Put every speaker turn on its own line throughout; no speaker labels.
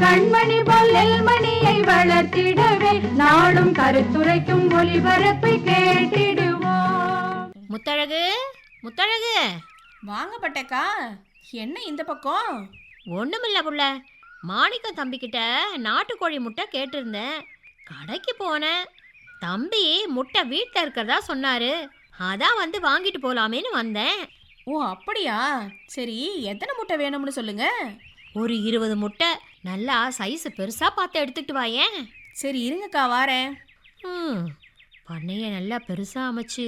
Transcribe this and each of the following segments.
கண்மணி பொல்லல் மணியை வளர்த்திடவே நாடும் கருத்துரைக்கும் ஒளிபரப்பை கேட்டிடுவோம்.
முத்தழகு முத்தழகு.
வாங்க பட்டக்கா என்ன இந்த பக்கம்?
ஒண்ணுமில்ல புள்ள. மாணிக்கம் தம்பிக்கிட்ட நாட்டுக்கோழி முட்டை கேட்டிருந்தேன். கடைக்கு போனேன். தம்பி முட்டை வீட்டில் இருக்கிறதா சொன்னாரு. அதான் வந்து வாங்கிட்டு போலாமேன்னு வந்தேன்.
ஓ அப்படியா? சரி எத்தனை முட்டை வேணும்னு சொல்லுங்க.
ஒரு இருபது முட்டை நல்லா சைஸ் பெருசா பார்த்து எடுத்துக்கிட்டு வாயேன்
சரி இருங்கக்கா வாரேன்.
ம் பண்ணைய நல்லா பெருசா அமைச்சு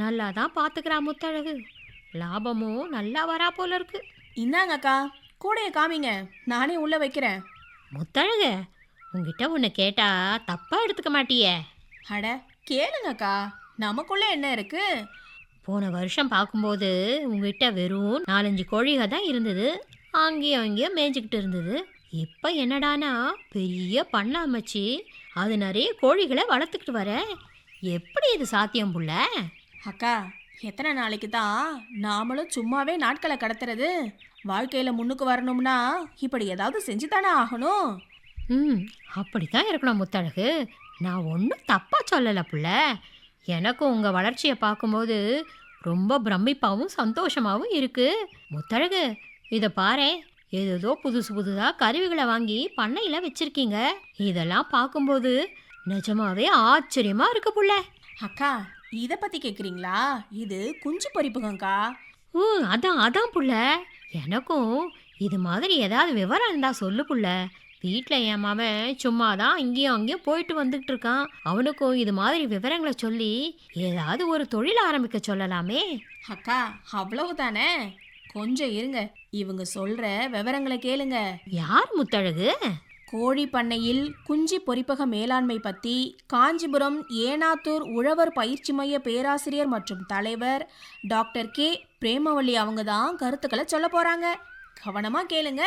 நல்லா தான் பார்த்துக்கிறான் முத்தழகு. லாபமும் நல்லா வரா போல இருக்கு.
இந்தாங்கக்கா கூடைய காமிங்க நானே உள்ள வைக்கிறேன்.
முத்தழகு உங்ககிட்ட ஒன்று கேட்டா தப்பா எடுத்துக்க மாட்டியே.
அட கேளுங்கக்கா நமக்குள்ள என்ன இருக்கு?
போன வருஷம் பார்க்கும்போது உங்ககிட்ட வெறும் நாலஞ்சு கோழிக தான் இருந்தது. அங்கேயும் அங்கேயும் மேய்ஞ்சிக்கிட்டு இருந்தது. இப்போ என்னடானா பெரிய பண்ணை அமைச்சு அது நிறைய கோழிகளை வளர்த்துக்கிட்டு வர. எப்படி இது சாத்தியம் புள்ள?
அக்கா எத்தனை நாளைக்கு தான் நாமளும் சும்மாவே நாட்களை கடத்துறது? வாழ்க்கையில முன்னுக்கு வரணும்னா இப்படி ஏதாவது செஞ்சு தானே ஆகணும்?
ம் அப்படித்தான் இருக்கணும் முத்தழகு. நான் ஒன்றும் தப்பாக சொல்லலை புள்ள. எனக்கும் உங்கள் வளர்ச்சியை பார்க்கும்போது ரொம்ப பிரமிப்பாகவும் சந்தோஷமாகவும் இருக்கு. முத்தழகு இதை பாரேன் ஏதேதோ புதுசு புதுதாக கருவிகளை வாங்கி பண்ணையில் வச்சிருக்கீங்க. இதெல்லாம் பார்க்கும்போது நிஜமாவே ஆச்சரியமா இருக்கு புள்ள.
அக்கா இத பத்தி கேக்குறீங்களா? இது குஞ்சு பறிப்புகங்கா
ஊ அதான் அதான் புள்ள. எனக்கும் இது மாதிரி ஏதாவது விவரம் இருந்தா சொல்லு புள்ள. வீட்டில் என் மவன் சும்மா தான் இங்கேயும் அங்கேயும் போயிட்டு வந்துகிட்டு இருக்கான் அவனுக்கும் இது மாதிரி விவரங்களை சொல்லி ஏதாவது ஒரு தொழில் ஆரம்பிக்க சொல்லலாமே.
அக்கா அவ்வளவுதானே? கொஞ்சம் இருங்க. இவங்க சொல்ற விவரங்களை கேளுங்க.
யார் முத்தழகு?
கோழி பண்ணையில் குஞ்சு பொறிப்பக மேலாண்மை பத்தி காஞ்சிபுரம் ஏனாத்தூர் உழவர் பயிற்சி மைய பேராசிரியர் மற்றும் தலைவர் டாக்டர் கே. பிரேமவள்ளி அவங்க தான் கருத்துக்களை சொல்ல போறாங்க. கவனமா கேளுங்க.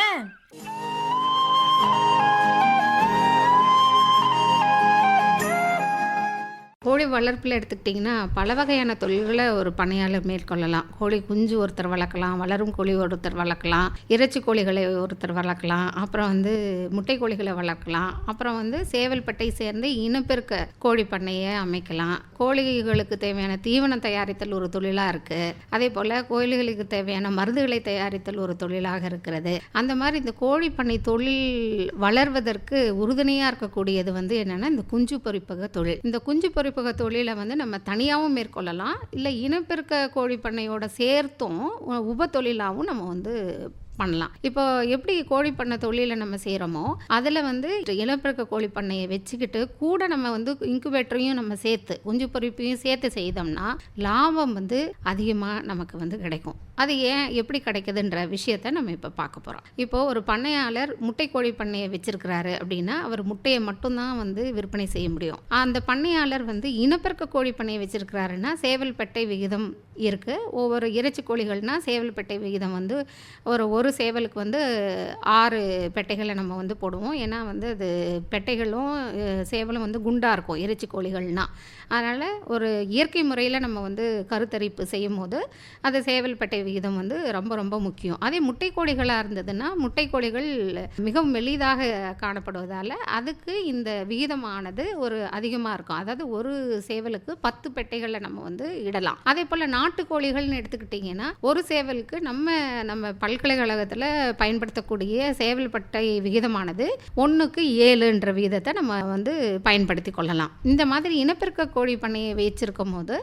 வளர்ப்பில் எடுத்துக்கிட்டிங்கன்னா பல வகையான தொழில்களை ஒரு பணியாளர் மேற்கொள்ளலாம். கோழி குஞ்சு ஒருத்தர் வளர்க்கலாம் வளரும் கோழி ஒருத்தர் வளர்க்கலாம் இறைச்சி கோழிகளை ஒருத்தர் வளர்க்கலாம் அப்புறம் வந்து முட்டை கோழிகளை வளர்க்கலாம் அப்புறம் வந்து சேவல்பட்டை சேர்ந்து இனப்பெருக்க கோழி பண்ணையை அமைக்கலாம். கோழிகளுக்கு தேவையான தீவனம் தயாரித்தல் ஒரு தொழிலாக இருக்குது அதே போல் கோழிகளுக்கு தேவையான மருந்துகளை தயாரித்தல் ஒரு தொழிலாக இருக்கிறது. அந்த மாதிரி இந்த கோழி பண்ணை தொழில் வளர்வதற்கு உறுதுணையாக இருக்கக்கூடியது வந்து என்னென்னா இந்த குஞ்சு பொறிப்பக தொழில். இந்த குஞ்சு பொறிப்பக தொழிலை வந்து நம்ம தனியாகவும் மேற்கொள்ளலாம். இல்லை இனப்பெருக்க கோழி பண்ணையோட சேர்த்தும் உப தொழிலாகவும் நம்ம வந்து பண்ணலாம். இப்போ எப்படி கோழி பண்ணை தொழிலை நம்ம செய்கிறோமோ அதில் வந்து இனப்பெருக்க கோழி பண்ணையை வச்சுக்கிட்டு கூட நம்ம வந்து இன்குபேட்டரையும் நம்ம சேர்த்து குஞ்சு பொறிப்பையும் சேர்த்து செய்தோம்னா லாபம் வந்து அதிகமாக நமக்கு வந்து கிடைக்கும். அது ஏன் எப்படி கிடைக்குதுன்ற விஷயத்தை நம்ம இப்போ பார்க்க போகிறோம் இப்போது ஒரு பண்ணையாளர் முட்டை கோழி பண்ணையை வச்சிருக்கிறாரு அப்படின்னா அவர் முட்டையை மட்டும்தான் வந்து விற்பனை செய்ய முடியும். அந்த பண்ணையாளர் வந்து இனப்பெருக்க கோழி பண்ணையை வச்சிருக்கிறாருன்னா சேவல் பெட்டை விகிதம் இருக்குது ஒவ்வொரு இறைச்சி கோழிகள்னால் சேவல் பெட்டை விகிதம் வந்து ஒரு ஒரு சேவலுக்கு வந்து ஆறு பெட்டைகளை நம்ம வந்து போடுவோம். ஏன்னா வந்து அது பெட்டைகளும் சேவலும் வந்து குண்டாக இருக்கும் இறைச்சி கோழிகள்னால் அதனால் ஒரு இயற்கை முறையில் நம்ம வந்து கருத்தரிப்பு செய்யும் போது அது சேவல் பெட்டை விகிதம் வந்து ரொம்ப ரொம்ப முக்கியம். அதே முட்டை கோழிகளாக இருந்ததுன்னா முட்டை கோழிகள் மிகவும் மெலிதாக காணப்படுவதால் அதுக்கு இந்த விகிதமானது ஒரு அதிகமாக இருக்கும். அதாவது ஒரு சேவலுக்கு பத்து பெட்டைகளை நம்ம வந்து இடலாம். அதே போல் நாட்டுக்கோழிகள்னு எடுத்துக்கிட்டிங்கன்னா ஒரு சேவலுக்கு நம்ம நம்ம புத்தகத்தில் பயன்படுத்தக்கூடிய சேவல் பட்டை விகிதமானது ஒன்றுக்கு ஏழுன்ற விகிதத்தை நம்ம வந்து பயன்படுத்தி கொள்ளலாம். இந்த மாதிரி இனப்பெருக்க கோழி பண்ணையை வச்சிருக்கும் போது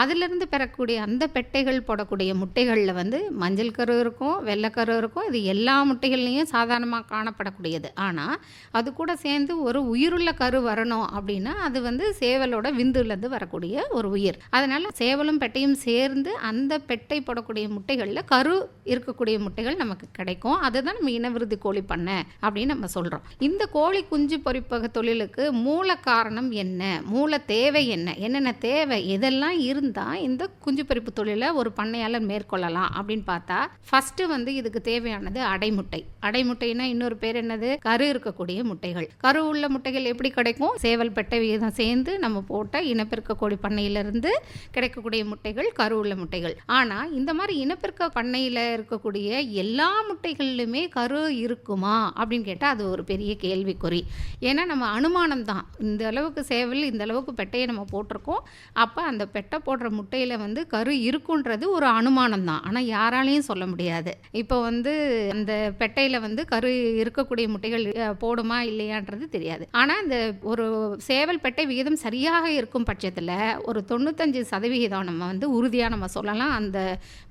அதிலிருந்து பெறக்கூடிய அந்த பெட்டைகள் போடக்கூடிய முட்டைகளில் வந்து மஞ்சள் கரு இருக்கும் வெள்ளைக்கரு இருக்கும். இது எல்லா முட்டைகள்லையும் சாதாரணமாக காணப்படக்கூடியது. ஆனால் அது கூட சேர்ந்து ஒரு உயிருள்ள கரு வரணும் அப்படின்னா அது வந்து சேவலோட விந்துலேருந்து வரக்கூடிய ஒரு உயிர். அதனால் சேவலும் பெட்டையும் சேர்ந்து அந்த பெட்டை போடக்கூடிய முட்டைகளில் கரு இருக்கக்கூடிய முட்டைகள் நமக்கு நமக்கு கிடைக்கும். அதுதான் நம்ம இனவிருதி கோழி பண்ணை அப்படின்னு நம்ம சொல்கிறோம் இந்த கோழி குஞ்சு பொறிப்பக தொழிலுக்கு மூல காரணம் என்ன? மூல தேவை என்ன? என்னென்ன தேவை? இதெல்லாம் இருந்தால் இந்த குஞ்சு பொறிப்பு தொழிலை ஒரு பண்ணையாளர் மேற்கொள்ளலாம் அப்படின்னு பார்த்தா ஃபஸ்ட்டு வந்து இதுக்கு தேவையானது அடைமுட்டை. அடைமுட்டைனா இன்னொரு பேர் என்னது? கரு இருக்கக்கூடிய முட்டைகள். கரு உள்ள முட்டைகள் எப்படி கிடைக்கும்? சேவல் பெட்டை விகிதம் சேர்ந்து நம்ம போட்ட இனப்பெருக்க கோழி பண்ணையிலிருந்து கிடைக்கக்கூடிய முட்டைகள் கரு உள்ள முட்டைகள். ஆனால் இந்த மாதிரி இனப்பெருக்க பண்ணையில் இருக்கக்கூடிய எல்லா முட்டைகளிலுமே கரு இருக்குமா அப்படின்னு கேட்டால் அது ஒரு பெரிய கேள்விக்குறி. ஏன்னா நம்ம அனுமானம் தான். இந்த அளவுக்கு சேவல் இந்த அளவுக்கு பெட்டையை நம்ம போட்டிருக்கோம். அப்போ அந்த பெட்டை போடுற முட்டையில் வந்து கரு இருக்குன்றது ஒரு அனுமானம் தான். ஆனால் யாராலையும் சொல்ல முடியாது. இப்போ வந்து அந்த பெட்டையில் வந்து கரு இருக்கக்கூடிய முட்டைகள் போடுமா இல்லையான்றது தெரியாது. ஆனால் இந்த ஒரு சேவல் பெட்டை விகிதம் சரியாக இருக்கும் பட்சத்தில் ஒரு தொண்ணூத்தஞ்சு சதவிகிதம் நம்ம வந்து உறுதியாக நம்ம சொல்லலாம் அந்த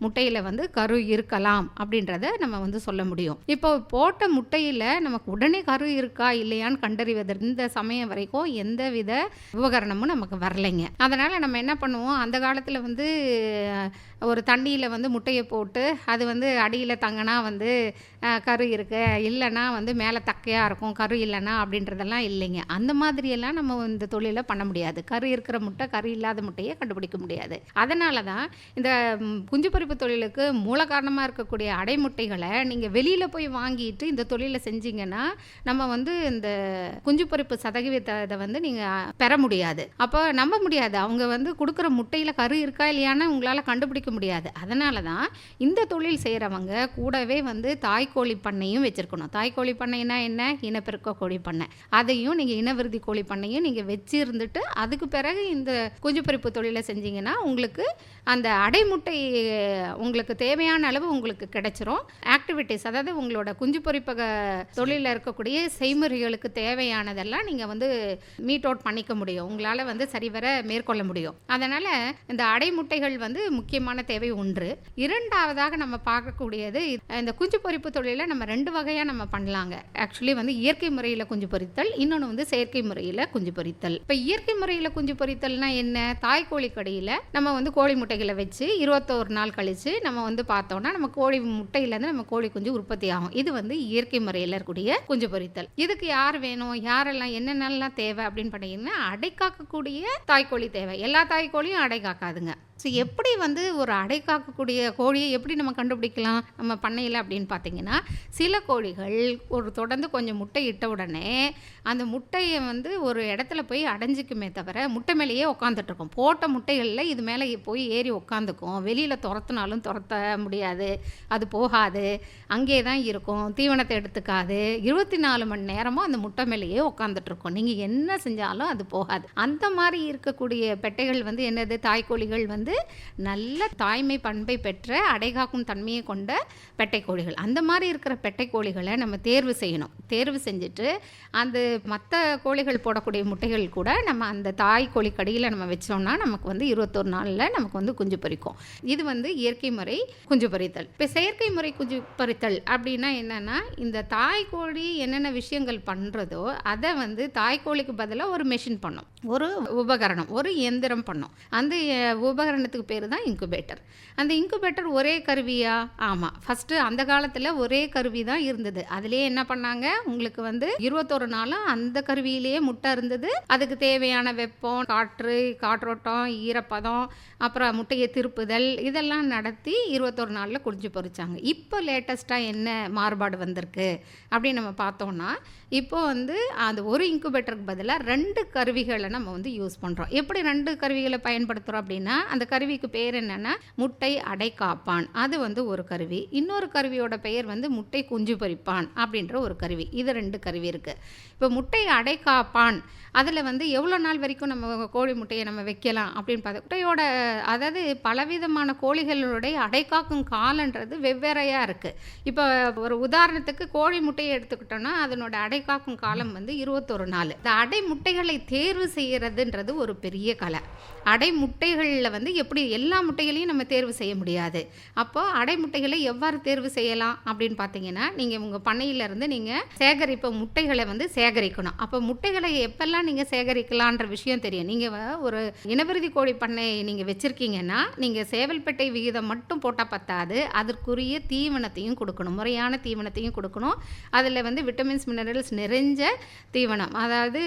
முட்டையில் வந்து கரு இருக்கலாம் அப்படின்றத நம்ம வந்து சொல்ல முடியும். இப்போ போட்ட முட்டையில் நமக்கு உடனே கரு இருக்கா இல்லையான்னு கண்டறிவது இந்த சமயம் வரைக்கும் எந்த வித உபகரணமும் நமக்கு வரலைங்க. அதனால் நம்ம என்ன பண்ணுவோம்? அந்த காலத்தில் வந்து ஒரு தண்ணியில் வந்து முட்டையை போட்டு அது வந்து அடியில் தங்கினா வந்து கரு இருக்கு. இல்லைன்னா வந்து மேலே தக்கையாக இருக்கும். கரு இல்லைன்னா அப்படின்றதெல்லாம் இல்லைங்க. அந்த மாதிரியெல்லாம் நம்ம இந்த தொழிலை பண்ண முடியாது. கரு இருக்கிற முட்டை கரு இல்லாத முட்டையை கண்டுபிடிக்க முடியாது. அதனால தான் இந்த குஞ்சு பொரிப்பு தொழிலுக்கு மூல காரணமாக இருக்கக்கூடிய அடைமுட்டைகளை நீங்கள் வெளியில் போய் வாங்கிட்டு இந்த தொழிலை செஞ்சீங்கன்னா நம்ம வந்து இந்த குஞ்சு பொரிப்பு சதவீதத்தை வந்து நீங்கள் பெற முடியாது. அப்போ நம்ப முடியாது. அவங்க வந்து கொடுக்குற முட்டையில் கரு இருக்கா இல்லையான்னு உங்களால் கண்டுபிடிக்க முடியாது. அதனால தான் இந்த தொழில் செய்கிறவங்க கூடவே வந்து தாய்க்கோழி பண்ணையும் வச்சுருக்கணும். தாய்க்கோழி பண்ணைன்னா என்ன? இனப்பெருக்க கோழி பண்ணை. அதையும் நீங்கள் இனவிருதி கோழி பண்ணையும் நீங்கள் வச்சு இருந்துட்டு அதுக்கு பிறகு இந்த குஞ்சு பறிப்பு தொழிலை செஞ்சீங்கன்னா உங்களுக்கு அந்த அடைமுட்டை உங்களுக்கு தேவையான அளவு உங்களுக்கு கிடைச்சிரும். ஆக்டிவிட்டீஸ் அதாவது உங்களோட குஞ்சு பொறிப்பக தொழிலில் இருக்கக்கூடிய செய்முறைகளுக்கு தேவையானதெல்லாம் நீங்கள் வந்து மீட் அவுட் பண்ணிக்க முடியும். உங்களால் வந்து சரிவர மேற்கொள்ள முடியும். அதனால் இந்த அடைமுட்டைகள் வந்து முக்கியமான தேவை ஒன்று. இரண்டாவதாக நம்ம பார்க்கக்கூடியது இந்த குஞ்சு பொறிப்பு தொழிலை நம்ம ரெண்டு வகையாக நம்ம பண்ணலாங்க. ஆக்சுவலி வந்து இயற்கை முறையில் குஞ்சு பொறித்தல் இன்னொன்று வந்து செயற்கை முறையில் குஞ்சு பொறித்தல் இப்போ இயற்கை முறையில் குஞ்சு பொறித்தல்னா என்ன? தாய் கோழி கடையில் நம்ம வந்து கோழி முட்டைகளை வச்சு இருபத்தோரு நாள் கழித்து நம்ம வந்து பார்த்தோம்னா நம்ம கோழி முட்டையிலேருந்து நம்ம கோழி குஞ்சு உற்பத்தி ஆகும். இது வந்து இயற்கை முறையில் இருக்கக்கூடிய குஞ்சு பொரித்தல். இதுக்கு யார் வேணும்? யாரெல்லாம் என்னென்னலாம் தேவை அப்படின்னு பார்த்தீங்கன்னா அடை காக்கக்கூடிய தாய்க்கோழி தேவை. எல்லா தாய்க்கோழியும் அடை காக்காதுங்க. ஸோ எப்படி வந்து ஒரு அடை காக்கக்கூடிய கோழியை எப்படி நம்ம கண்டுபிடிக்கலாம்? நம்ம பண்ணையில் அப்படின்னு பார்த்தீங்கன்னா சில கோழிகள் ஒரு தொடர்ந்து கொஞ்சம் முட்டை இட்ட உடனே அந்த முட்டையை வந்து ஒரு இடத்துல போய் அடைஞ்சிக்குமே தவிர முட்டை மேலேயே உட்காந்துட்ருக்கும் போட்ட முட்டைகளில் இது மேலே போய் ஏறி உட்காந்துக்கும் வெளியில் துரத்துனாலும் துரத்த முடியாது. அது போகாது. அங்கே தான் இருக்கும். தீவனத்தை எடுத்துக்காது. இருபத்தி நாலு மணி நேரமும் அந்த முட்டை மேலேயே உட்காந்துட்ருக்கும் நீங்கள் என்ன செஞ்சாலும் அது போகாது. அந்த மாதிரி இருக்கக்கூடிய பெட்டைகள் வந்து என்னது? தாய்க்கோழிகள் வந்து வந்து நல்ல தாய்மை பண்பை பெற்ற அடைகாக்கும் தன்மையை கொண்ட பெட்டை கோழிகள் அந்த மாதிரி இருக்கிற பெட்டை கோழிகளை நம்ம தேர்வு செய்யணும். தேர்வு செஞ்சுட்டு அந்த மற்ற கோழிகள் போடக்கூடிய முட்டைகள் கூட நம்ம அந்த தாய் கோழி கடியில் நம்ம வச்சோம்னா நமக்கு வந்து இருபத்தொரு நாளில் நமக்கு வந்து குஞ்சு பறிக்கும். இது வந்து இயற்கை முறை குஞ்சு பறித்தல். இப்போ செயற்கை முறை குஞ்சு பறித்தல் அப்படின்னா என்னென்னா இந்த தாய் கோழி என்னென்ன விஷயங்கள் பண்ணுறதோ அதை வந்து தாய் கோழிக்கு பதிலாக ஒரு மெஷின் பண்ணும். ஒரு உபகரணம் ஒரு இயந்திரம் பண்ணும். அந்த உபகரணம் உதாரணத்துக்கு பேர் தான் இன்குபேட்டர் அந்த இன்குபேட்டர் ஒரே கருவியா? ஆமாம் ஃபஸ்ட்டு அந்த காலத்தில் ஒரே கருவி தான் இருந்தது. அதுலேயே என்ன பண்ணாங்க? உங்களுக்கு வந்து இருபத்தொரு நாளும் அந்த கருவியிலேயே முட்டை இருந்தது. அதுக்கு தேவையான வெப்பம் காற்று காற்றோட்டம் ஈரப்பதம் அப்புறம் முட்டையை திருப்புதல் இதெல்லாம் நடத்தி இருபத்தொரு நாளில் குடிஞ்சு பொரிச்சாங்க. இப்போ லேட்டஸ்ட்டாக என்ன மாறுபாடு வந்திருக்கு? அப்படின்னு நம்ம பார்த்தோம்னா இப்போ வந்து அந்த ஒரு இன்குபேட்டருக்கு பதிலாக ரெண்டு கருவிகளை நம்ம வந்து யூஸ் பண்ணுறோம் எப்படி ரெண்டு கருவிகளை பயன்படுத்துகிறோம் அப்படின்னா அந்த கருவிக்கு பேர் என்னென்னா முட்டை அடைக்காப்பான் அது வந்து ஒரு கருவி. இன்னொரு கருவியோட பெயர் வந்து முட்டை குஞ்சு பறிப்பான் அப்படின்ற ஒரு கருவி. இது ரெண்டு கருவி இருக்குது இப்போ முட்டை அடைக்காப்பான் அதில் வந்து எவ்வளோ நாள் வரைக்கும் நம்ம கோழி முட்டையை நம்ம வைக்கலாம் அப்படின்னு பார்த்தா முட்டையோட அதாவது பலவிதமான கோழிகளுடைய அடைக்காக்கும் காலன்றது வெவ்வேறையாக இருக்குது இப்போ ஒரு உதாரணத்துக்கு கோழி முட்டையை எடுத்துக்கிட்டோம்னா அதனோட அடைக்காக்கும் காலம் வந்து இருபத்தொரு நாள். இந்த அடை முட்டைகளை தேர்வு செய்கிறதுன்றது ஒரு பெரிய கலை. அடை முட்டைகளில் வந்து எப்படி எல்லா முட்டைகளையும் நம்ம தேர்வு செய்ய முடியாது. அப்போ அடை முட்டைகளை எவ்வாறு தேர்வு செய்யலாம் அப்படின்னு பார்த்தீங்கன்னா நீங்கள் உங்கள் பண்ணையிலேருந்து நீங்கள் சேகரிப்ப முட்டைகளை வந்து சேகரிக்கணும். அப்போ முட்டைகளை எப்பெல்லாம் நீங்கள் சேகரிக்கலான்ற விஷயம் தெரியும். நீங்கள் ஒரு இனவிருதி கோழி பண்ணை நீங்கள் வச்சுருக்கீங்கன்னா நீங்கள் சேவல்பேட்டை விகிதம் மட்டும் போட்டால் பத்தாது. அதற்குரிய தீவனத்தையும் கொடுக்கணும். முறையான தீவனத்தையும் கொடுக்கணும். அதில் வந்து விட்டமின்ஸ் மினரல்ஸ் நிறைஞ்ச தீவனம். அதாவது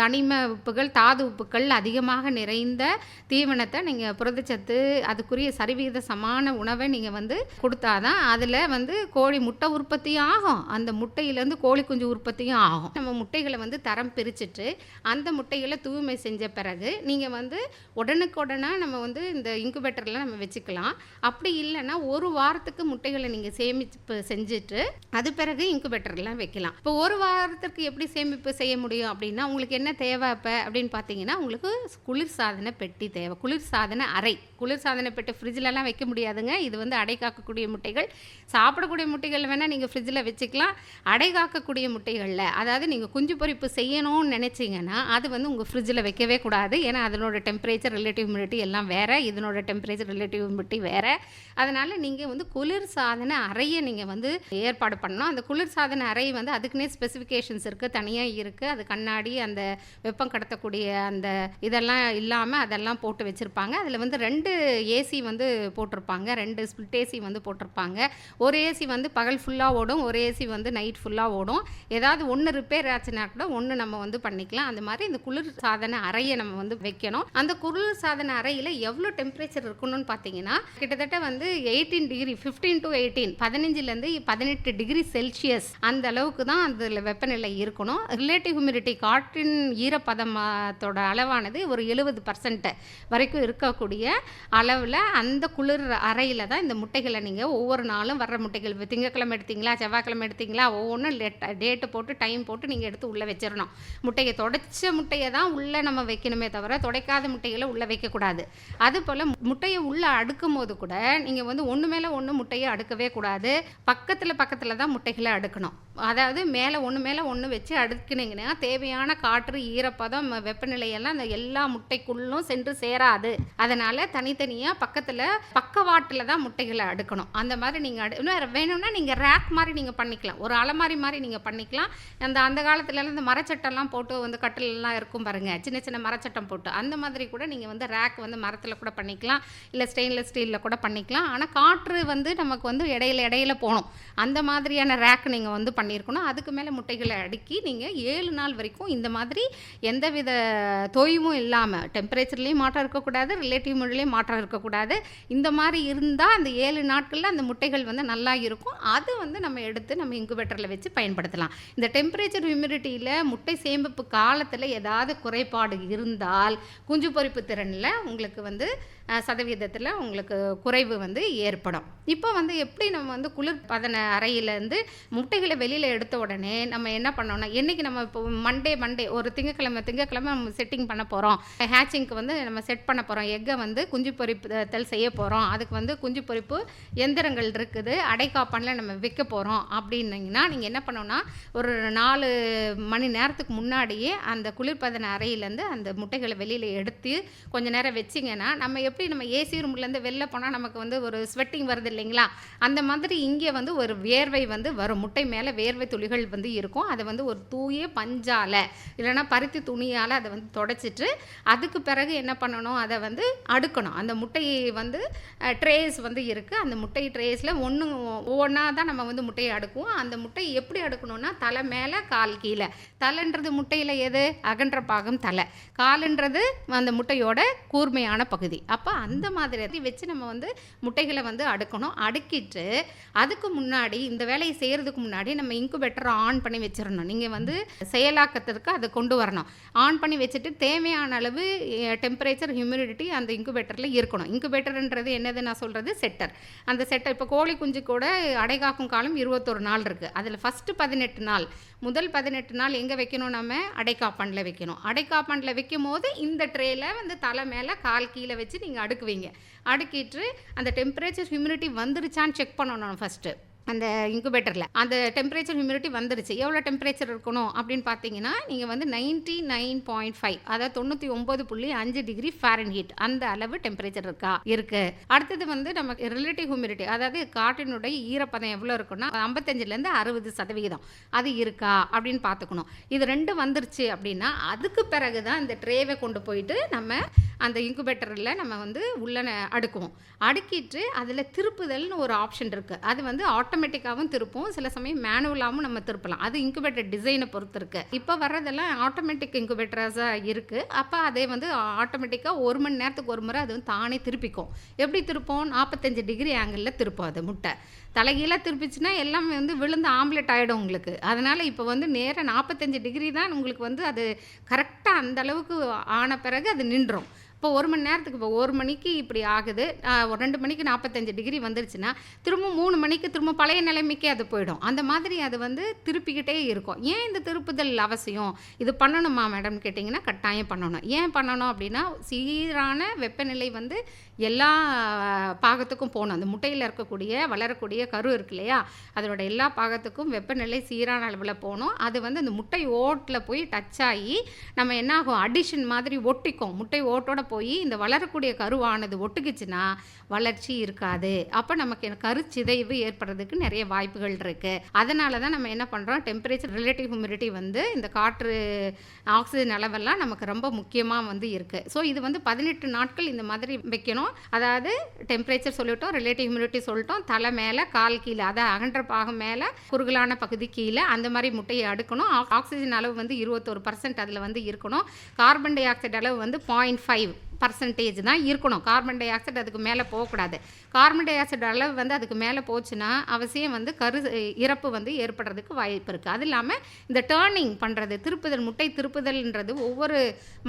தனிம உப்புகள் தாது உப்புக்கள் அதிகமாக நிறைந்த தீவனத்தை நீங்கள் புரதச்சத்து அதுக்குரிய சரிவிகித சமான உணவை நீங்கள் வந்து கொடுத்தாதான் அதில் வந்து கோழி முட்டை உற்பத்தியும் ஆகும். அந்த முட்டையிலேருந்து கோழி குஞ்சு உற்பத்தியும் ஆகும். நம்ம முட்டைகளை வந்து தரம் பிரிச்சுட்டு அந்த முட்டைகளை தூய்மை செஞ்ச பிறகு நீங்கள் வந்து உடனுக்குடனே நம்ம வந்து இந்த இன்குபேட்டரில் நம்ம வச்சுக்கலாம். அப்படி இல்லைன்னா ஒரு வாரத்துக்கு முட்டைகளை நீங்கள் சேமிப்பு செஞ்சுட்டு அது பிறகு இன்குபேட்டர்லாம் வைக்கலாம். இப்போ ஒரு வாரத்துக்கு எப்படி சேமிப்பு செய்ய முடியும் அப்படின்னா உங்களுக்கு என்ன தேவை இப்போ அப்படின்னு பார்த்தீங்கன்னா உங்களுக்கு குளிர்சாதன பெட்டி தேவை. குளிர்சாதன அறை. குளிர்சாதன பெட்டி ஃப்ரிட்ஜிலலாம் வைக்க முடியாதுங்க. இது வந்து அடை காக்கக்கூடிய முட்டைகள். சாப்பிடக்கூடிய முட்டைகள் வேணால் நீங்கள் ஃப்ரிட்ஜில் வச்சுக்கலாம். அடை காக்கக்கூடிய முட்டைகளில். அதாவது நீங்கள் குஞ்சு பொறிப்பு செய்யணும்னு நினச்சிங்கன்னா அது வந்து உங்கள் ஃப்ரிட்ஜில் வைக்கவே கூடாது. ஏன்னா அதனோட டெம்பரேச்சர் ரிலேட்டிவ் ஹியூமிடிட்டி எல்லாம் வேறு. இதனோட டெம்பரேச்சர் ரிலேட்டிவ் ஹியூமிடிட்டி வேறு. அதனால் நீங்கள் வந்து குளிர் சாதன அறையை நீங்கள் வந்து ஏற்பாடு பண்ணணும். அந்த குளிர் சாதன அறை வந்து அதுக்குன்னே ஸ்பெசிஃபிகேஷன்ஸ் இருக்குது தனியாக இருக்குது அது கண்ணாடி அந்த வெப்பம் கடத்தக்கூடிய அந்த இதெல்லாம் இல்லாமல் அதெல்லாம் போட்டு வச்சுருப்பாங்க. அதில் வந்து ரெண்டு ஏசி வந்து போட்டிருப்பாங்க. ரெண்டு ஸ்பிளிட் ஏசி வந்து போட்டிருப்பாங்க. ஒரு ஏசி வந்து பகல் ஃபுல்லாக ஓடும். ஒரு ஏசி வந்து நைட் ஃபுல்லாக ஓடும். ஏதாவது ஒன்று ரிப்பேர் ஆச்சுன்னா கூட ஒன்று நம்ம வந்து பண்ணிக்கலாம். அந்த மாதிரி இந்த குளிர் சாதன அறையை நம்ம வந்து வைக்கணும். அந்த குளிர் சாதன அறையில் எவ்வளோ டெம்பரேச்சர் இருக்கணும்னு பார்த்தீங்கன்னா கிட்டத்தட்ட வந்து eighteen degree fifteen to eighteen பதினஞ்சுலேருந்து பதினெட்டு டிகிரி செல்சியஸ் அந்த அளவுக்கு தான் அதில் வெப்பநிலை இருக்கணும். ரிலேட்டிவ் ஹியூமிடிட்டி காற்றின் ஈரப்பதமத்தோட அளவானது ஒரு எழுபது பர்சன்ட் வரைக்கும் இருக்கக்கூடிய அளவில் அந்த குளிர் அறையில் தான் இந்த முட்டைகளை நீங்கள் ஒவ்வொரு நாளும் வர்ற முட்டைகள். இப்போ திங்கக்கிழமை எடுத்தீங்களா செவ்வாய்க்கிழமை எடுத்தீங்களா ஒவ்வொன்றும் டேட்டு போட்டு டைம் போட்டு நீங்கள் எடுத்து உள்ளே வச்சிடணும் முட்டையை தொடச்ச முட்டையை தான் உள்ளே நம்ம வைக்கணுமே தவிர துடைக்காத முட்டைகளை உள்ளே வைக்கக்கூடாது. அதுபோல் முட்டையை உள்ளே அடுக்கும் போது கூட நீங்கள் வந்து ஒன்று மேலே ஒன்று முட்டையை அடுக்கவே கூடாது. பக்கத்தில் பக்கத்தில் தான் முட்டைகளை அடுக்கணும். அதாவது மேலே ஒன்று மேலே ஒன்று வச்சு அடுக்கினீங்கன்னா தேவையான காற்று ஈரப்பதம் வெப்பநிலையெல்லாம் அந்த எல்லா முட்டைக்குள்ளும் சென்று சேராது. அதனால் தனித்தனியாக பக்கத்தில் பக்கவாட்டில் தான் முட்டைகளை அடுக்கணும். அந்த மாதிரி நீங்கள் அடு இன்னும் வேணும்னா நீங்கள் ரேக் மாதிரி நீங்கள் பண்ணிக்கலாம். ஒரு அலமாரி மாதிரி நீங்கள் பண்ணிக்கலாம். அந்த அந்த காலத்துலலாம் இந்த மரச்சட்டம்லாம் போட்டு வந்து கட்டிலெல்லாம் இருக்கும் பாருங்கள் சின்ன சின்ன மரச்சட்டம் போட்டு. அந்த மாதிரி கூட நீங்கள் வந்து ரேக் வந்து மரத்தில் கூட பண்ணிக்கலாம். இல்லை ஸ்டெயின்லெஸ் ஸ்டீலில் கூட பண்ணிக்கலாம். ஆனால் காற்று வந்து நமக்கு வந்து இடையில இடையில போகணும். அந்த மாதிரியான ரேக் நீங்கள் வந்து பண்ணியிருக்கணும். அதுக்கு மேலே முட்டைகளை அடுக்கி நீங்கள் ஏழு நாள் வரைக்கும் இந்த மாதிரி எந்தவித தொய்வும் இல்லாமல் டெம்பரேச்சர்லேயும் மாற்றம் இருக்கக்கூடாது ரிலேட்டிவ் மொழிலையும் மாற்றம் இருக்கக்கூடாது. இந்த மாதிரி இருந்தால் அந்த ஏழு நாட்களில் அந்த முட்டைகள் வந்து நல்லா இருக்கும். அது வந்து நம்ம எடுத்து நம்ம இன்குபேட்டரில் வச்சு பயன்படுத்தலாம். இந்த டெம்பரேச்சர் ஹியூமிடிட்டியில் முட்டை சேமிப்பு காலத்தில் ஏதாவது குறைபாடு இருந்தால் குஞ்சு பொரிப்பு திறனில் உங்களுக்கு வந்து சதவீதத்தில் உங்களுக்கு குறைவு வந்து ஏற்படும். இப்போ வந்து எப்படி நம்ம வந்து குளிர் பதன அறையிலேருந்து முட்டைகளை வெளியில் எடுத்த உடனே நம்ம என்ன பண்ணோம்னா என்றைக்கு நம்ம இப்போ மண்டே மண்டே ஒரு திங்கக்கிழமை திங்கக்கிழமை நம்ம செட்டிங் பண்ண போகிறோம் ஹேச்சிங்க்கு வந்து நம்ம செட் பண்ண போகிறோம் எக்கை வந்து குஞ்சு பொரிப்புதல் செய்ய போகிறோம் அதுக்கு வந்து குஞ்சு பொறிப்பு எந்திரங்கள் இருக்குது. அடைக்காப்பானில் நம்ம விற்க போகிறோம் அப்படின்னிங்கன்னா நீங்கள் என்ன பண்ணணும்னா ஒரு நாலு மணி நேரத்துக்கு முன்னாடியே அந்த குளிர்பதன அறையிலேருந்து அந்த முட்டைகளை வெளியில் எடுத்து கொஞ்ச நேரம் வச்சிங்கன்னா நம்ம எப்படி நம்ம ஏசி ரூம்லேருந்து வெளில போனால் நமக்கு வந்து ஒரு ஸ்வெட்டிங் வருது இல்லைங்களா? அந்த மாதிரி இங்கே வந்து ஒரு வேர்வை வந்து வரும். முட்டை மேலே வேர்வை துளிகள் வந்து இருக்கும். அதை வந்து ஒரு தூய பஞ்சால இல்லைன்னா பருத்தி துணியால் அதை வந்து தொடச்சிட்டு அதுக்கு பிறகு என்ன பண்ணணும்? அதை வந்து அடுக்கணும். அந்த முட்டையை வந்து ட்ரேஸ் வந்து இருக்குது அந்த முட்டை ட்ரேஸில் ஒன்று ஒவ்வொன்றா தான் நம்ம வந்து முட்டையை அடுக்குவோம். அந்த முட்டையை எப்படி அடுக்கணும்னா தலை மேலே கால் கீழே. தலைன்றது முட்டையில் எது? அகன்ற பாகம் தலை. காலுன்றது அந்த முட்டையோட கூர்மையான பகுதி. அப்போ அப்போ அந்த மாதிரி வச்சு நம்ம வந்து முட்டைகளை வந்து அடுக்கணும். அடுக்கிட்டு அதுக்கு முன்னாடி இந்த வேலையை செய்கிறதுக்கு முன்னாடி நம்ம இன்குபேட்டரை ஆன் பண்ணி வச்சிடணும் நீங்கள் வந்து செயலாக்கத்திற்கு அதை கொண்டு வரணும். ஆன் பண்ணி வச்சுட்டு தேவையான அளவு டெம்பரேச்சர் ஹியூமிடிட்டி அந்த இன்குபேட்டரில் இருக்கணும். இன்குபேட்டர்ன்றது என்னது நான் சொல்கிறது செட்டர் அந்த செட்டர் இப்போ கோழி குஞ்சு கூட அடைகாக்கும் காலம் இருபத்தொரு நாள் இருக்குது அதில் ஃபஸ்ட்டு பதினெட்டு நாள். முதல் பதினெட்டு நாள் எங்கே வைக்கணும் நம்ம அடைக்காப்பானில் வைக்கணும். அடைக்காப்பானில் வைக்கும் போது இந்த ட்ரேயில் வந்து தலை மேலே கால் கீழே வச்சு நீங்கள் அடுக்குவீங்க. அடுக்கிட்டு அந்த டெம்பரேச்சர் ஹியூமிடிட்டி வந்துருச்சான்னு செக் பண்ணணும் ஃபஸ்ட்டு அந்த இன்குபேட்டரில் அந்த டெம்பரேச்சர் ஹியூமிடிட்டி வந்துருச்சு. எவ்வளோ டெம்பரேச்சர் இருக்கணும் அப்படின்னு பார்த்தீங்கன்னா நீங்கள் வந்து நைன்ட்டி நைன் பாயிண்ட் ஃபைவ் அதாவது தொண்ணூற்றி ஒம்பது புள்ளி அஞ்சு டிகிரி ஃபாரன்ஹீட் அந்த அளவு டெம்பரேச்சர் இருக்கா? இருக்கு. அடுத்தது வந்து நமக்கு ரிலேட்டிவ் ஹியூமிடிட்டி அதாவது காற்றினுடைய ஈரப்பதம் எவ்வளோ இருக்குன்னா ஐம்பத்தஞ்சிலேருந்து அறுபது சதவிகிதம். அது இருக்கா? அப்படின்னு பார்த்துக்கணும். இது ரெண்டு வந்துருச்சு அப்படின்னா அதுக்கு பிறகு தான் இந்த ட்ரேவை கொண்டு போயிட்டு நம்ம அந்த இன்குபேட்டரில் நம்ம வந்து உள்ள அடுக்குவோம். அடுக்கிட்டு அதில் திருப்புதல்னு ஒரு ஆப்ஷன் இருக்குது அது வந்து ஆட் ஆட்டோமேட்டிக்காகவும் திருப்போம். சில சமயம் மேனுவலாகவும் நம்ம திருப்பலாம். அது இன்குபேட்டர் டிசைனை பொறுத்து இருக்குது இப்போ வர்றதெல்லாம் ஆட்டோமேட்டிக் இன்குபேட்டர்ஸாக இருக்குது அப்போ அதே வந்து ஆட்டோமேட்டிக்காக ஒரு மணி நேரத்துக்கு ஒரு முறை அது வந்து தானே திருப்பிக்கும். எப்படி திருப்போம்? நாற்பத்தஞ்சு டிகிரி ஆங்கிளில் திருப்போம் அது முட்டை. தலைகீழாக திருப்பிச்சுன்னா எல்லாமே வந்து விழுந்து ஆம்லெட் ஆகிடும் உங்களுக்கு. அதனால் இப்போ வந்து நேராக நாற்பத்தஞ்சு டிகிரி தான் உங்களுக்கு வந்து அது கரெக்டாக அந்த அளவுக்கு ஆன பிறகு அது நின்றோம். இப்போ ஒரு மணி நேரத்துக்கு இப்போ ஒரு மணிக்கு இப்படி ஆகுது. ஒரு ரெண்டு மணிக்கு நாற்பத்தஞ்சு டிகிரி வந்துருச்சுன்னா திரும்ப மூணு மணிக்கு திரும்ப பழைய நிலைமைக்கே அது போயிடும். அந்த மாதிரி அது வந்து திருப்பிக்கிட்டே இருக்கும். ஏன் இந்த திருப்புதல் அவசியம்? இது பண்ணணுமா மேடம் கேட்டிங்கன்னா கட்டாயம் பண்ணணும். ஏன் பண்ணணும் அப்படின்னா சீரான வெப்பநிலை வந்து எல்லா பாகத்துக்கும் போகணும். அந்த முட்டையில் இருக்கக்கூடிய வளரக்கூடிய கரு இருக்கு இல்லையா? அதனோட எல்லா பாகத்துக்கும் வெப்பநிலை சீரான அளவில் போகணும். அது வந்து அந்த முட்டை ஓட்டில் போய் டச் ஆகி நம்ம என்ன ஆகும் அடிஷன் மாதிரி ஒட்டிக்கும். முட்டை ஓட்டோட போய் இந்த வளரக்கூடிய கருவானது ஒட்டுக்குச்சுன்னா வளர்ச்சி இருக்காது. அப்போ நமக்கு கருச்சிதைவு ஏற்படுறதுக்கு நிறைய வாய்ப்புகள் இருக்குது அதனால தான் நம்ம என்ன பண்ணுறோம் டெம்பரேச்சர் ரிலேட்டிவ் ஹியூமிடிட்டி வந்து இந்த காற்று ஆக்சிஜன் அளவெல்லாம் நமக்கு ரொம்ப முக்கியமாக வந்து இருக்குது ஸோ இது வந்து பதினெட்டு நாட்கள் இந்த மாதிரி வைக்கணும். அதாவது டெம்பரேச்சர் சொல்லிட்டோம் ரிலேட்டிவ் ஹியூமிடிட்டி சொல்லிட்டோம். தலை மேலே கால் கீழே அதாவது அகன்ற பாகம் மேலே குறுகலான பகுதி கீழே அந்த மாதிரி முட்டையை அடுக்கணும். ஆக்சிஜன் அளவு வந்து இருபத்தொரு பர்சன்ட் அதில் வந்து இருக்கணும். கார்பன் டை ஆக்சைடு அளவு வந்து பாயிண்ட் ஃபைவ் பர்சன்டேஜ் தான் இருக்கணும். கார்பன் டை ஆக்சைடு அதுக்கு மேலே போகக்கூடாது. கார்பன் டை ஆக்சைடு அளவு வந்து அதுக்கு மேலே போச்சுன்னா அவசியம் வந்து கரு இறப்பு வந்து ஏற்படுறதுக்கு வாய்ப்பு இருக்குது அது இல்லாமல் இந்த டேர்னிங் பண்ணுறது திருப்புதல் முட்டை திருப்புதல்ன்றது ஒவ்வொரு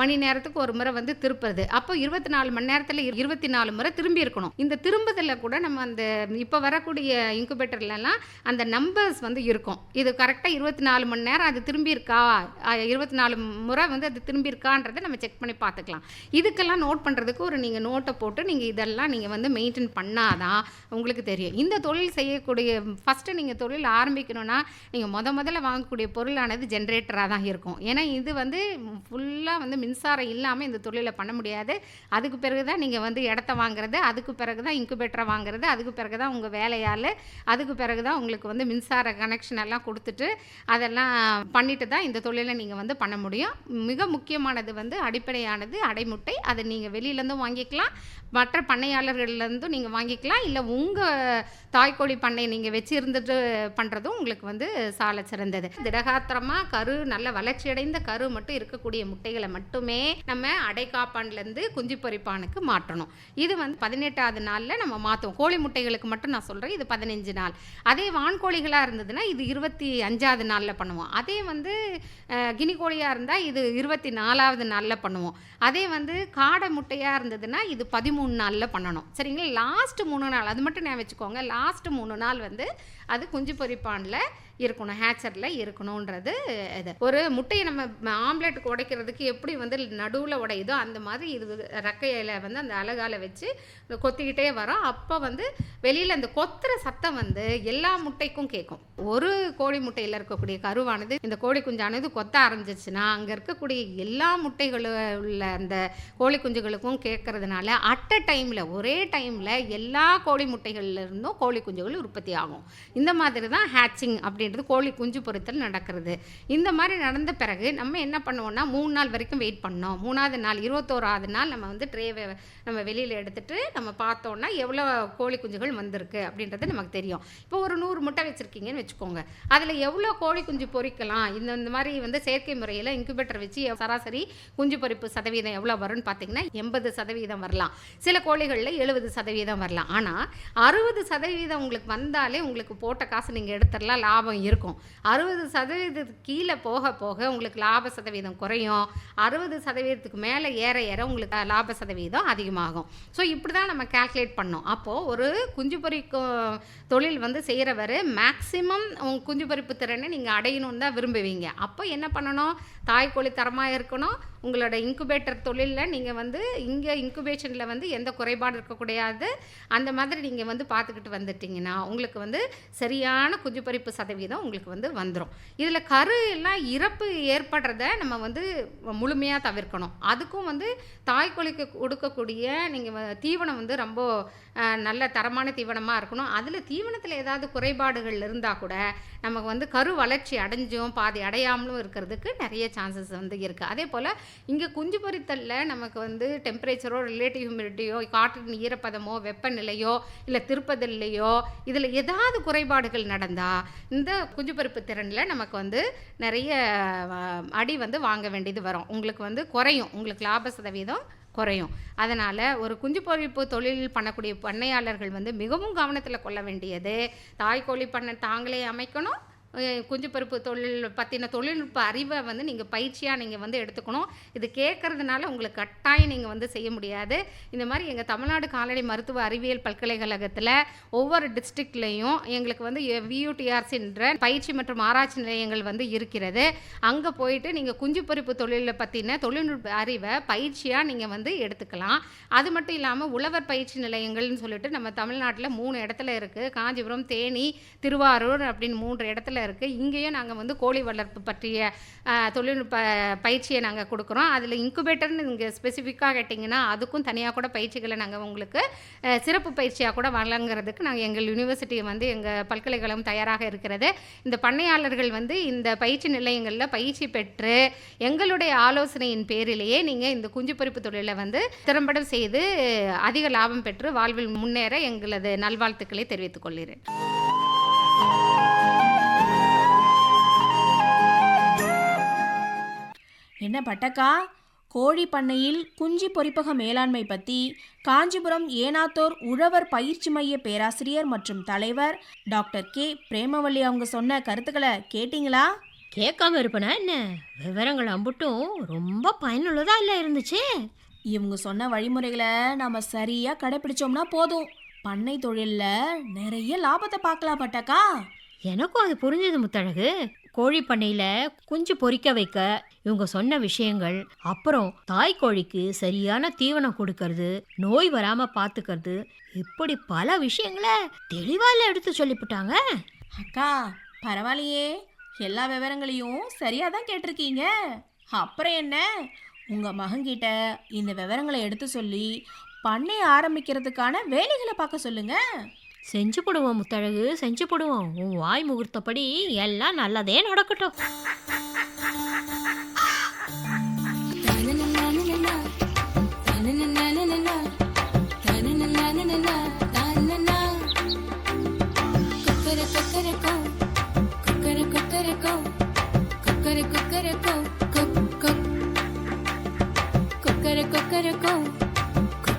மணி நேரத்துக்கு ஒரு முறை வந்து திருப்புறது. அப்போ இருபத்தி நாலு மணி நேரத்தில் இருபத்தி நாலு முறை திரும்பி இருக்கணும். இந்த திரும்புதலில் கூட நம்ம அந்த இப்போ வரக்கூடிய இன்குபேட்டர்லலாம் அந்த நம்பர்ஸ் வந்து இருக்கும். இது கரெக்டாக இருபத்தி நாலு மணி நேரம் அது திரும்பி இருக்கா இருபத்தி நாலு முறை வந்து அது திரும்பி இருக்கான்றதை நம்ம செக் பண்ணி பார்த்துக்கலாம். இதுக்கெல்லாம் நோட் பண்ணுறதுக்கு ஒரு நீங்கள் நோட்டை போட்டு நீங்கள் இதெல்லாம் நீங்கள் வந்து மெயின்டைன் பண்ணாதான் உங்களுக்கு தெரியும். இந்த தொழில் செய்யக்கூடிய ஃபஸ்ட்டு நீங்கள் தொழில் ஆரம்பிக்கணும்னா நீங்கள் முத முதல்ல வாங்கக்கூடிய பொருளானது ஜென்ரேட்டராக தான் இருக்கும். ஏன்னா இது வந்து ஃபுல்லாக வந்து மின்சாரம் இல்லாமல் இந்த தொழிலை பண்ண முடியாது. அதுக்கு பிறகு தான் நீங்கள் வந்து இடத்த வாங்குறது அதுக்கு பிறகு தான் இன்குபேட்டரை வாங்குறது அதுக்கு பிறகு தான் உங்கள் வேலையால் அதுக்கு பிறகு தான் உங்களுக்கு வந்து மின்சார கனெக்ஷன் எல்லாம் கொடுத்துட்டு அதெல்லாம் பண்ணிட்டு தான் இந்த தொழிலை நீங்கள் வந்து பண்ண முடியும். மிக முக்கியமானது வந்து அடிப்படையானது அடைமுட்டை அதை நீங்கள் வெளியிலேருந்தும் வாங்கிக்கலாம். மற்ற பண்ணையாளர்கள்லேருந்தும் நீங்கள் வாங்கிக்கலாம். இல்லை உங்கள் தாய்க்கோழி பண்ணை நீங்கள் வச்சுருந்துட்டு பண்ணுறதும் உங்களுக்கு வந்து சால சிறந்தது. திடகாத்திரமாக கரு நல்ல வளர்ச்சியடைந்த கரு மட்டும் இருக்கக்கூடிய முட்டைகளை மட்டுமே நம்ம அடைக்காப்பான்லேருந்து குஞ்சு பொரிப்பானுக்கு மாற்றணும். இது வந்து பதினெட்டாவது நாளில் நம்ம மாற்றுவோம் கோழி முட்டைகளுக்கு மட்டும் நான் சொல்கிறேன் இது பதினஞ்சு நாள். அதே வான்கோழிகளாக இருந்ததுன்னா இது இருபத்தி அஞ்சாவது நாளில் பண்ணுவோம். அதே வந்து கினி கோழியாக இருந்தால் இது இருபத்தி நாலாவது நாளில் பண்ணுவோம். அதே வந்து காடை முட்டையாக இருந்ததுன்னா இது பதிமூணு நாளில் பண்ணணும். சரிங்களா? லாஸ்ட்டு மூணு நாள் அது மட்டும் நான் வச்சுக்கோங்க. லாஸ்ட்டு மூணு நாள் வந்து அது குஞ்சு பொரிப்பானில். இருக்கணும் ஹேச்சரில் இருக்கணுன்றது இது. ஒரு முட்டையை நம்ம ஆம்லெட் உடைக்கிறதுக்கு எப்படி வந்து நடுவில் உடையுதோ அந்த மாதிரி இது ரெக்கையில வந்து அந்த அழகால் வச்சு கொத்திக்கிட்டே வரோம். அப்போ வந்து வெளியில் அந்த கொத்துற சத்தம் வந்து எல்லா முட்டைக்கும் கேட்கும். ஒரு கோழி முட்டையில் இருக்கக்கூடிய கருவானது இந்த கோழி குஞ்சானது கொத்த ஆரம்பிச்சிச்சுன்னா அங்கே இருக்கக்கூடிய எல்லா முட்டைகளும் உள்ள அந்த கோழி குஞ்சுகளுக்கும் கேட்கறதுனால அட் அ டைமில் ஒரே டைமில் எல்லா கோழி முட்டைகள்ல இருந்தும் கோழி குஞ்சுகள் உற்பத்தி ஆகும். இந்த மாதிரி தான் ஹேச்சிங் அப்படின்றது கோழி குஞ்சு பொருத்தல் நடக்கிறது. இந்த மாதிரி நடந்த பிறகு நம்ம என்ன பண்ணுவோம்னா மூணு நாள் வரைக்கும் வெயிட் பண்ணோம். மூணாவது நாள் இருபத்தோராவது நாள் நம்ம வந்து ட்ரேவை நம்ம வெளியில் எடுத்துட்டு நம்ம பார்த்தோன்னா எவ்வளோ கோழி குஞ்சுகள் வந்திருக்கு அப்படின்றது நமக்கு தெரியும். இப்போ ஒரு நூறு முட்டை வச்சுருக்கீங்கன்னு வச்சுக்கோங்க. அதில் எவ்வளோ கோழி குஞ்சு பொறிக்கலாம் இந்த இந்த மாதிரி வந்து செயற்கை முறையில் இன்குபேட்டர் வச்சு சராசரி குஞ்சு பொறிப்பு சதவீதம் எவ்வளோ வரும்னு பார்த்தீங்கன்னா எண்பது சதவீதம் வரலாம். சில கோழிகளில் எழுபது சதவீதம் வரலாம். ஆனால் அறுபது சதவீதம் உங்களுக்கு வந்தாலே உங்களுக்கு போட்ட காசு நீங்கள் எடுத்துடலாம். லாபம் இருக்கும். அறுபது சதவீதத்துக்கு கீழே போக போக உங்களுக்கு லாப சதவீதம் குறையும். அறுபது சதவீதத்துக்கு மேலே ஏற ஏற உங்களுக்கு லாப சதவீதம் அதிகமாகும். ஸோ இப்படி தான் நம்ம கால்குலேட் பண்ணோம். அப்போது ஒரு குஞ்சு பொறிக்கும் தொழில் வந்து செய்கிறவர் மேக்ஸிமம் குஞ்சு பறிப்பு திறனை நீங்கள் அடையணும்னு தான் விரும்புவீங்க. அப்போ என்ன பண்ணணும்? தாய்க்கோழி தரமாக இருக்கணும். உங்களோட இன்குபேட்டர் தொழிலில் நீங்கள் வந்து இங்கே இன்குபேஷனில் வந்து எந்த குறைபாடு இருக்கக்கூடாது அந்த மாதிரி நீங்கள் வந்து பார்த்துக்கிட்டு வந்துட்டிங்கன்னா உங்களுக்கு வந்து சரியான குஞ்சு பறிப்பு சதவீதம் உங்களுக்கு வந்து வந்துடும் இதில் கரு எல்லாம் இறப்பு ஏற்படுறத நம்ம வந்து முழுமையாக தவிர்க்கணும். அதுக்கும் வந்து தாய்க்கோழிக்கு கொடுக்கக்கூடிய நீங்கள் தீவனம் வந்து ரொம்ப நல்ல தரமான தீவனமாக இருக்கணும். அதில் தீ ஜீவனத்தில் ஏதாவது குறைபாடுகள் இருந்தால் கூட நமக்கு வந்து கரு வளர்ச்சி அடைஞ்சும் பாதி அடையாமலும் இருக்கிறதுக்கு நிறைய சான்சஸ் வந்து இருக்குது அதே போல் இங்கே குஞ்சு பொறித்தலில் நமக்கு வந்து டெம்பரேச்சரோ ரிலேட்டிவ் ஹியூமிடிட்டியோ காற்றின் ஈரப்பதமோ வெப்பநிலையோ இல்லை திருப்பதில்லையோ இதில் ஏதாவது குறைபாடுகள் நடந்தால் இந்த குஞ்சு பறிப்பு திறனில் நமக்கு வந்து நிறைய அடி வந்து வாங்க வேண்டியது வரும். உங்களுக்கு வந்து குறையும். உங்களுக்கு லாப சதவீதம் குறையும். அதனால் ஒரு குஞ்சு பொறிப்பு தொழில் பண்ணக்கூடிய பண்ணையாளர்கள் வந்து மிகவும் கவனத்தில் கொள்ள வேண்டியது. தாய்க்கோழி பண்ணை தாங்களே அமைக்கணும். குஞ்சு பருப்பு தொழில் பற்றின தொழில்நுட்ப அறிவை வந்து நீங்கள் பயிற்சியாக நீங்கள் வந்து எடுத்துக்கணும். இது கேட்குறதுனால உங்களுக்கு கட்டாயம் நீங்கள் வந்து செய்ய முடியாது. இந்த மாதிரி எங்கள் தமிழ்நாடு கால்நடை மருத்துவ அறிவியல் பல்கலைக்கழகத்தில் ஒவ்வொரு டிஸ்ட்ரிக்ட்லேயும் எங்களுக்கு வந்து வியூடிஆர்சின்ற பயிற்சி மற்றும் ஆராய்ச்சி நிலையங்கள் வந்து இருக்கிறது. அங்கே போயிட்டு நீங்கள் குஞ்சு பறிப்பு தொழிலை பற்றின தொழில்நுட்ப அறிவை பயிற்சியாக நீங்கள் வந்து எடுத்துக்கலாம். அது மட்டும் இல்லாமல் உழவர் பயிற்சி நிலையங்கள்னு சொல்லிட்டு நம்ம தமிழ்நாட்டில் மூணு இடத்துல இருக்குது காஞ்சிபுரம் தேனி திருவாரூர் அப்படின்னு மூன்று இடத்துல இருக்குது இங்கேயும் நாங்கள் வந்து கோழி வளர்ப்பு பற்றிய தொழில்நுட்ப பயிற்சியை நாங்கள் கொடுக்குறோம். அதில் இன்குபேட்டர்னு நீங்கள் ஸ்பெசிஃபிக்காக கேட்டிங்கன்னா அதுக்கும் தனியாக கூட பயிற்சிகளை நாங்கள் உங்களுக்கு சிறப்பு பயிற்சியாக கூட வழங்குறதுக்கு நாங்கள் எங்கள் யூனிவர்சிட்டி வந்து எங்கள் பல்கலைக்கழகம் தயாராக இருக்கிறது. இந்த பண்ணையாளர்கள் வந்து இந்த பயிற்சி நிலையங்களில் பயிற்சி பெற்று எங்களுடைய ஆலோசனையின் பேரிலேயே நீங்கள் இந்த குஞ்சு பொறிப்பு தொழிலை வந்து திறம்பட செய்து அதிக லாபம் பெற்று வாழ்வில் முன்னேற எங்களது நல்வாழ்த்துக்களை தெரிவித்துக் கொள்கிறேன்.
என்ன பட்டக்கா? கோழி பண்ணையில் குஞ்சு பொரிப்பக மேலாண்மை பற்றி காஞ்சிபுரம் ஏனாத்தோர் உழவர் பயிற்சி மைய பேராசிரியர் மற்றும் தலைவர் டாக்டர் கே. பிரேமவல்லி அவங்க சொன்ன கருத்துக்களை கேட்டிங்களா?
கேட்காம இருப்பனா என்ன? விவரங்கள் அம்புட்டும் ரொம்ப பயனுள்ளதா இல்லை இருந்துச்சு.
இவங்க சொன்ன வழிமுறைகளை நாம சரியா கடைபிடிச்சோம்னா போதும். பண்ணை தொழில்ல நிறைய லாபத்தை பார்க்கலாம் பட்டக்கா.
எனக்கும் அது புரிஞ்சது முத்தழகு. கோழி பண்ணையில குஞ்சு பொறிக்க வைக்க இவங்க சொன்ன விஷயங்கள் அப்புறம் தாய் கோழிக்கு சரியான தீவனம் கொடுக்கறது நோய் வராம பாத்துக்கிறது இப்படி பல விஷயங்களை தெளிவால எடுத்து சொல்லிவிட்டாங்க
அக்கா பரவாயில்லையே. எல்லா விவரங்களையும் சரியா தான் கேட்டிருக்கீங்க. அப்புறம் என்ன? உங்க மகன்கிட்ட இந்த விவரங்களை எடுத்து சொல்லி பண்ணை ஆரம்பிக்கிறதுக்கான வேலைகளை பார்க்க சொல்லுங்க.
செஞ்சு போடுவோம் முத்தழகு செஞ்சு போடுவோம் உன் வாய் முகூர்த்தப்படி எல்லாம் நல்லதே நடக்கட்டும்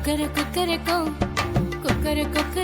சேவலே வைகரை பொழுதினிலே வாய் திறந்து கூவுவே இன்னும்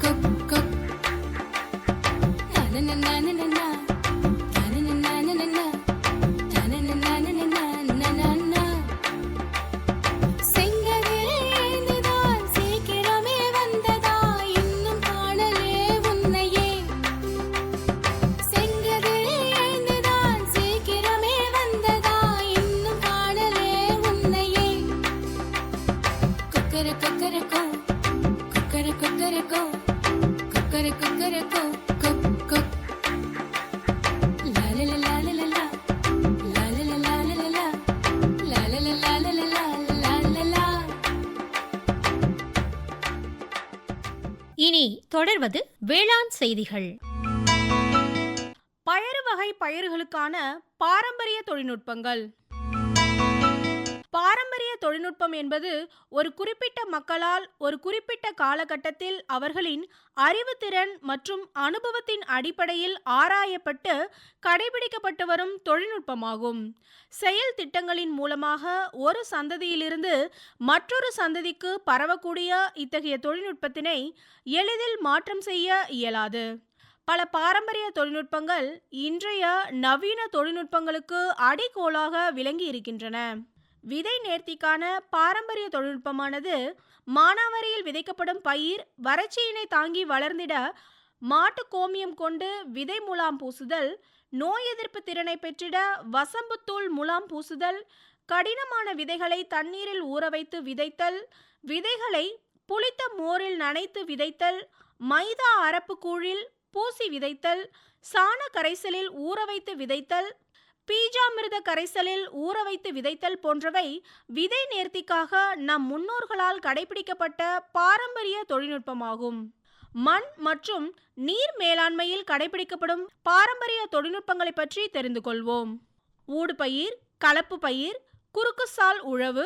தொடர்வது வேளாண் செய்திகள்.
பயறு வகை பயிர்களுக்கான பாரம்பரிய தொழில்நுட்பங்கள். பாரம்பரிய தொழில்நுட்பம் என்பது ஒரு குறிப்பிட்ட மக்களால் ஒரு குறிப்பிட்ட காலகட்டத்தில் அவர்களின் அறிவுத்திறன் மற்றும் அனுபவத்தின் அடிப்படையில் ஆராயப்பட்டு கடைபிடிக்கப்பட்டு வரும் தொழில்நுட்பமாகும். செயல் திட்டங்களின் மூலமாக ஒரு சந்ததியிலிருந்து மற்றொரு சந்ததிக்கு பரவக்கூடிய இத்தகைய தொழில்நுட்பத்தினை எளிதில் மாற்றம் செய்ய இயலாது. பல பாரம்பரிய தொழில்நுட்பங்கள் இன்றைய நவீன தொழில்நுட்பங்களுக்கு அடிக்கோலாக விளங்கி இருக்கின்றன விதை நேர்த்திக்கான பாரம்பரிய தொழில்நுட்பமானது மானாவாரியில் விதைக்கப்படும் பயிர் வறட்சியினை தாங்கி வளர்ந்திட மாட்டு கோமியம் கொண்டு விதை முலாம் பூசுதல் நோய் எதிர்ப்பு திறனை பெற்றிட வசம்புத்தூள் முலாம் பூசுதல் கடினமான விதைகளை தண்ணீரில் ஊற வைத்து விதைத்தல் விதைகளை புளித்த மோரில் நனைத்து விதைத்தல் மைதா அரப்பு கூழில் பூசி விதைத்தல் சாண கரைசலில் ஊற வைத்து விதைத்தல் பீஜாமிர்த கரைசலில் ஊற வைத்து விதைத்தல் போன்றவை விதை நேர்த்திக்காக நம் முன்னோர்களால் கடைபிடிக்கப்பட்ட பாரம்பரிய தொழில்நுட்பமாகும். மண் மற்றும் நீர் மேலாண்மையில் கடைபிடிக்கப்படும் பாரம்பரிய தொழில்நுட்பங்களை பற்றி தெரிந்து கொள்வோம். ஊடுபயிர் கலப்பு பயிர் குறுக்கு சால் உழவு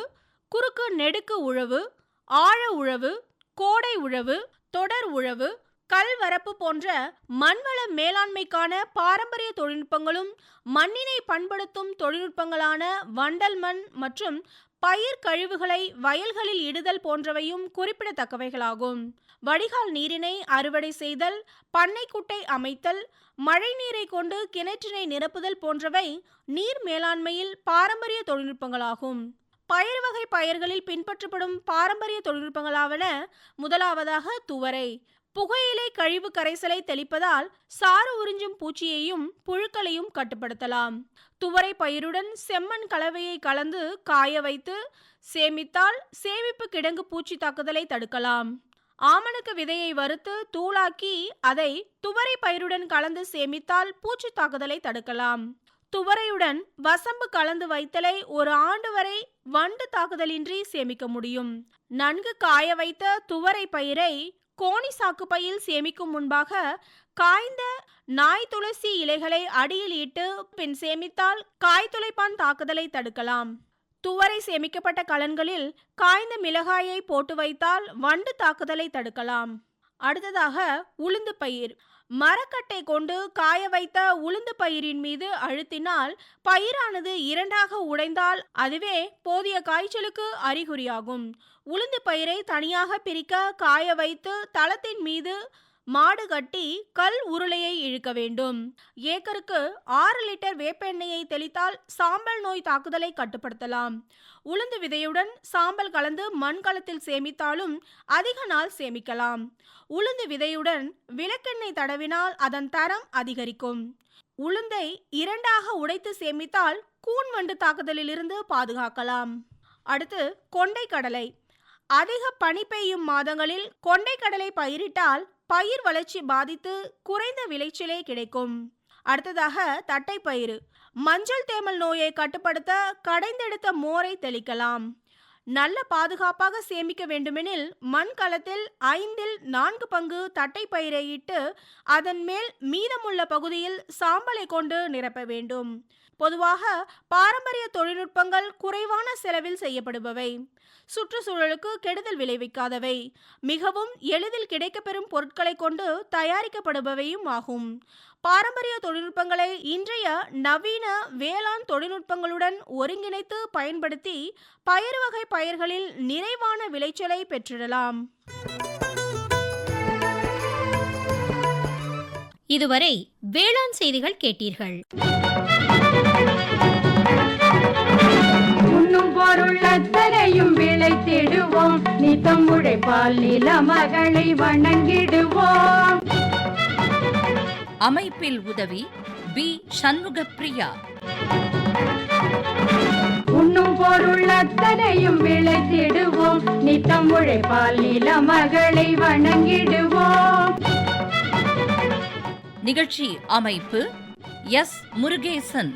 குறுக்கு நெடுக்கு உழவு ஆழ உழவு கோடை உழவு தொடர் உழவு கல்வரப்பு போன்ற மண்வள மேலாண்மைக்கான பாரம்பரிய தொழில்நுட்பங்களும் மண்ணினை பண்படுத்தும் தொழில்நுட்பங்களான வண்டல் மண் மற்றும் பயிர் கழிவுகளை வயல்களில் இடுதல் போன்றவையும் குறிப்பிடத்தக்கவைகளாகும். வடிகால் நீரினை அறுவடை செய்தல் பண்ணைக்குட்டை அமைத்தல் மழை நீரை கொண்டு கிணற்றினை நிரப்புதல் போன்றவை நீர் மேலாண்மையில் பாரம்பரிய தொழில்நுட்பங்களாகும். பயிர் வகை பயிர்களில் பின்பற்றப்படும் பாரம்பரிய தொழில்நுட்பங்களாவன முதலாவதாக துவரை. புகையிலை கழிவு கரைசலை தெளிப்பதால் சாறு உறிஞ்சும் பூச்சியையும் புழுக்களையும் கட்டுப்படுத்தலாம். துவரை பயிருடன் செம்மண் கலவையை கலந்து காய வைத்து சேமித்தால் சேமிப்பு கிடங்கு பூச்சி தாக்குதலை தடுக்கலாம். ஆமணக்கு விதையை வறுத்து தூளாக்கி அதை துவரை பயிருடன் கலந்து சேமித்தால் பூச்சி தாக்குதலை தடுக்கலாம். துவரையுடன் வசம்பு கலந்து வைத்தலை ஒரு ஆண்டு வரை வண்டு தாக்குதலின்றி சேமிக்க முடியும். நன்கு காய வைத்த துவரை பயிரை கோணி சாக்கு பையில் சேமிக்கும் முன்பாக காய்ந்த நாய் துளசி இலைகளை அடியில் இட்டு பின் சேமித்தால் காய் துளைப்பான் தாக்குதலை தடுக்கலாம். துவரை சேமிக்கப்பட்ட கலன்களில் காய்ந்த மிளகாயை போட்டு வைத்தால் வண்டு தாக்குதலை தடுக்கலாம். அடுத்ததாக உளுந்து பயிர். மரக்கட்டை கொண்டு காய வைத்த உளுந்து பயிரின் மீது அழுத்தினால் பயிரானது இரண்டாக உடைந்தால் அதுவே போதிய காய்ச்சலுக்கு அறிகுறியாகும். உளுந்து பயிரை தனியாக பிரிக்க காய வைத்து தளத்தின் மீது மாடு கட்டி கல் உருளையை இழுக்க வேண்டும். ஏக்கருக்கு ஆறு லிட்டர் வேப்பெண்ணெயை தெளித்தால் சாம்பல் நோய் தாக்குதலை கட்டுப்படுத்தலாம். உளுந்து விதையுடன் சாம்பல் கலந்து மண்கலத்தில் சேமித்தாலும் அதிக நாள் சேமிக்கலாம். உளுந்து விதையுடன் விளக்கெண்ணெய் தடவினால் அதன் தரம் அதிகரிக்கும். உளுந்தை இரண்டாக உடைத்து சேமித்தால் கூன் வண்டு தாக்குதலிலிருந்து பாதுகாக்கலாம். அடுத்து கொண்டை கடலை. அதிக பனி பெய்யும் மாதங்களில் கொண்டை கடலை பயிரிட்டால் பயிர் வளர்ச்சி பாதித்து குறைந்த விளைச்சலே கிடைக்கும். அடுத்ததாக தட்டைப்பயிறு. மஞ்சள் தேமல் நோயை கட்டுப்படுத்த கடைந்தெடுத்த மோரை தெளிக்கலாம். நல்ல பாதுகாப்பாக சேமிக்க வேண்டுமெனில் மண் கலத்தில் ஐந்தில் நான்கு பங்கு தட்டைப்பயிரை இட்டு அதன் மேல் மீதமுள்ள பகுதியில் சாம்பலை கொண்டு நிரப்ப வேண்டும். பொதுவாக பாரம்பரிய தொழில்நுட்பங்கள் குறைவான செலவில் செய்யப்படுபவை. சுற்றுச்சூழலுக்கு கெடுதல் விளைவிக்காதவை. மிகவும் எளிதில் கிடைக்கப்பெறும் பொருட்களை கொண்டு தயாரிக்கப்படுபவையும் ஆகும். பாரம்பரிய தொழில்நுட்பங்களை இன்றைய நவீன வேளாண் தொழில்நுட்பங்களுடன் ஒருங்கிணைத்து பயன்படுத்தி பயிர் வகை பயிர்களில் நிறைவான விளைச்சலை பெற்றிடலாம்.
இதுவரை வேளாண் செய்திகள் கேட்டீர்கள்.
உண்ணும் அத்தனையும் விளைத்திடுவோம் நித்தம் உழைப்பால் நில மகளை வணங்கிடுவோம்.
அமைப்பில் உதவி பி. சண்முகப்பிரியா.
உண்ணும் பொருள் அத்தனையும் விளைத்திடுவோம் நித்தம் உழைப்பால் நில மகளை வணங்கிடுவோம்.
நிகழ்ச்சி அமைப்பு எஸ். முருகேசன்.